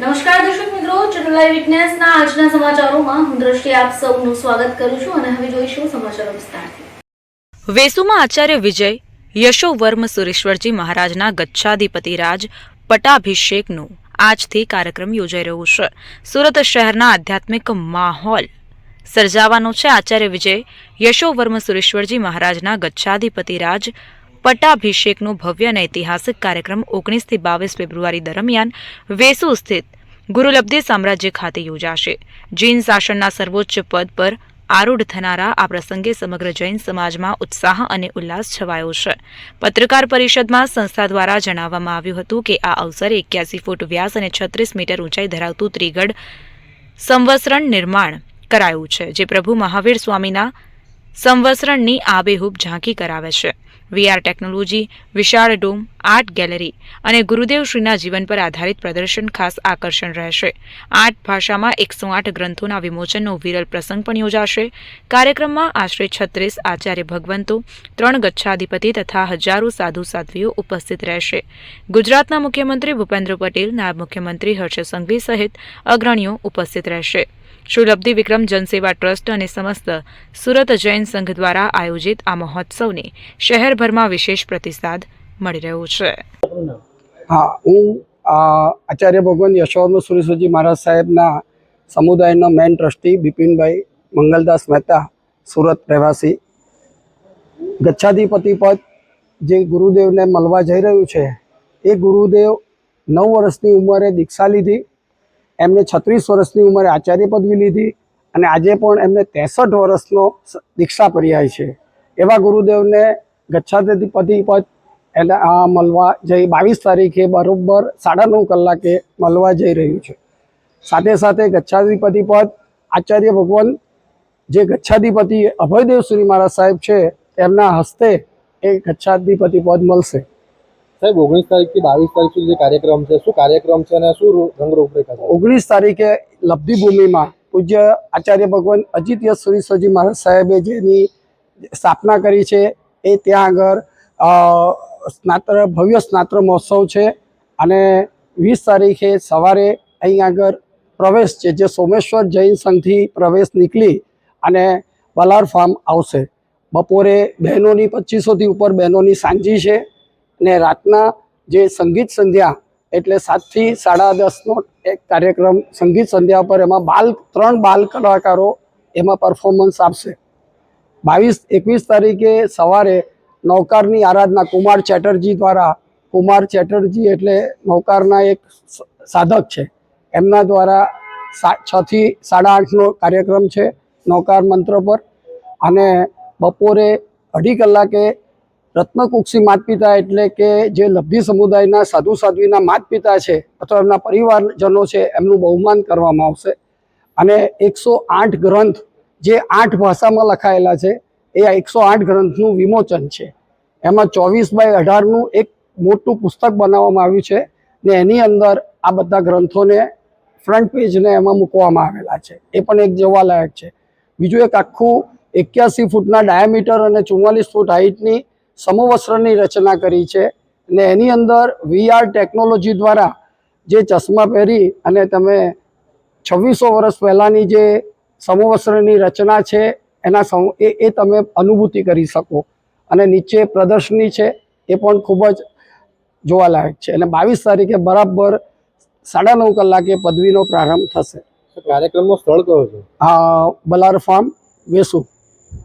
નમસ્કાર દર્શક મિત્રો ચેનલ વિટનેસના આજના સમાચારોમાં હું દ્રષ્ટિ આપ સૌનું સ્વાગત કરું છું અને હવે જોઈશું સમાચારો વિસ્તારથી. વેસુમાં આચાર્ય વિજય, યશોવર્મ સુરેશ્વરજી મહારાજના ગચ્છાધિપતિ રાજ પટાભિષેકનું આજથી કાર્યક્રમ યોજાઈ રહ્યો છે. સુરત શહેરના આધ્યાત્મિક માહોલ સર્જાવાનો છે. આચાર્ય વિજય, યશોવર્મ સુરેશ્વરજી મહારાજના ગચ્છાધિપતિ રાજ પટાભિષેકનો ભવ્ય અને ઐતિહાસિક કાર્યક્રમ ઓગણીસથી બાવીસ ફેબ્રુઆરી દરમિયાન વેસુ સ્થિત ગુરુલબ્ધિ સામ્રાજ્ય ખાતે યોજાશે. જૈન શાસનના સર્વોચ્ચ પદ પર આરૂઢ થનારા આ પ્રસંગે સમગ્ર જૈન સમાજમાં ઉત્સાહ અને ઉલ્લાસ છવાયો છે. પત્રકાર પરિષદમાં સંસ્થા દ્વારા જણાવવામાં આવ્યું હતું કે આ અવસરે એક્યાસી ફૂટ વ્યાસ અને છત્રીસ મીટર ઊંચાઈ ધરાવતું ત્રિગઢ સંવસરણ નિર્માણ કરાયું છે, જે પ્રભુ મહાવીર સ્વામીના સંવસરણની આબેહૂબ ઝાંકી કરાવે છે. વીઆર ટેકનોલોજી, વિશાળ ડોમ, આર્ટ ગેલેરી અને ગુરુદેવ શ્રીના જીવન પર આધારિત પ્રદર્શન ખાસ આકર્ષણ રહેશે. આઠ ભાષામાં એકસો આઠ ગ્રંથોના વિમોચનનો વિરલ પ્રસંગ પણ યોજાશે. કાર્યક્રમમાં આશરે છત્રીસ આચાર્ય ભગવંતો, ત્રણ ગચ્છાધિપતિ તથા હજારો સાધુ સાધ્વીઓ ઉપસ્થિત રહેશે. ગુજરાતના મુખ્યમંત્રી ભૂપેન્દ્ર પટેલ નાયબ મુખ્યમંત્રી હર્ષ સંઘવી સહિત અગ્રણીઓ ઉપસ્થિત રહેશે. શ્રી લબ્ધિ વિક્રમ જનસેવા ટ્રસ્ટ અને સમસ્ત સુરત જૈન સંઘ દ્વારા આયોજિત આ મહોત્સવને શહેરભરમાં વિશેષ પ્રતિસાદ મળી રહ્યો છે. હા, હું આચાર્ય ભગવાન યશોવર્મ સુરેશ્વરજી મહારાજ સાહેબના સમુદાયનો મેન ટ્રસ્ટી બિપિનભાઈ મંગલદાસ મહેતા સુરત રહેવાસી. ગચ્છાધિપતિ પદ જે ગુરુદેવને મળવા જઈ રહ્યું છે, એ ગુરુદેવ નવ વર્ષની ઉંમરે દીક્ષા લીધી. એમને છત્રીસ વર્ષની ઉંમરે આચાર્ય પદવી લીધી અને આજે પણ એમને ત્રેસઠ વર્ષનો દીક્ષા પર્યાય છે. એવા ગુરુદેવને ગચ્છાધિપતિ પદ આ મળવા જઈ બાવીસ તારીખે બરોબર સાડા નવ કલાકે મળવા જઈ રહ્યું છે. સાથે સાથે ગચ્છાધિપતિ પદ, આચાર્ય ભગવાન, જે ગચ્છાધિપતિ અભયદેવ શ્રી મહારાજ સાહેબ છે, એમના હસ્તે એ ગચ્છાધિપતિ પદ મળશે સાહેબ, ઓગણીસ તારીખથી બાવીસ તારીખ સુધી કાર્યક્રમ છે, શું કાર્યક્રમ છે અને શું રંગ રૂપરેખા છે? ઓગણીસ તારીખે લબ્ધિ પૂજ્ય આચાર્ય ભગવાન અજિત્ય સુરેશ્વરજી મહારાજ સાહેબે જેની સ્થાપના કરી છે, એ ત્યાં આગળ સ્નાત્ર, ભવ્ય સ્નાત્ર મહોત્સવ છે અને વીસ તારીખે સવારે અહીં આગળ પ્રવેશ છે, જે સોમેશ્વર જૈન સંઘથી પ્રવેશ નીકળી અને બલાર ફાર્મ આવશે. બપોરે બહેનોની પચીસોથી ઉપર બહેનોની સાંજી છે. અને રાતના જે સંગીત સંધ્યા, એટલે સાતથી સાડા દસનો એક કાર્યક્રમ સંગીત સંધ્યા પર એમાં બાલ, ત્રણ બાલ કલાકારો એમાં પરફોર્મન્સ આપશે. બાવીસ, એકવીસ તારીખે સવારે નૌકારની આરાધના કુમાર ચેટર્જી દ્વારા, કુમાર ચેટર્જી એટલે નૌકારના એક સાધક છે. એમના દ્વારા છથી સાડા આઠનો કાર્યક્રમ છે નૌકાર મંત્ર પર. અને બપોરે અઢી કલાકે રત્નકુક્ષી માતપિતા એટલે કે જે લબ્ધિ સમુદાયના સાધુ સાધ્વીના માતપિતા છે, અથવા એમના પરિવારજનો છે, એમનું બહુમાન કરવામાં આવશે. અને એકસો આઠ ગ્રંથ જે આઠ ભાષામાં લખાયેલા છે, એ એકસો આઠ ગ્રંથનું વિમોચન છે. એમાં ચોવીસ બાય અઢારનું એક મોટું પુસ્તક બનાવવામાં આવ્યું છે ને એની અંદર આ બધા ગ્રંથોને ફ્રન્ટ પેજને એમાં મૂકવામાં આવેલા છે. એ પણ એક જોવાલાયક છે. બીજું એક આખું એક્યાસી ફૂટના ડાયામીટર અને ચુમ્માલીસ ફૂટ હાઇટની સમવસ્ત્રની રચના કરી છે ને એની અંદર વીઆર ટેકનોલોજી દ્વારા જે ચશ્મા પહેરી અને તમે છવ્વીસો વર્ષ પહેલાંની જે સમવસ્ત્રની રચના છે એના એ એ તમે અનુભૂતિ કરી શકો. અને નીચે પ્રદર્શની છે એ પણ ખૂબ જ જોવાલાયક છે. અને બાવીસ તારીખે બરાબર સાડા નવ કલાકે પદવીનો પ્રારંભ થશે. કાર્યક્રમનો સ્થળ કયો છે? બલાર ફાર્મ વેસુ.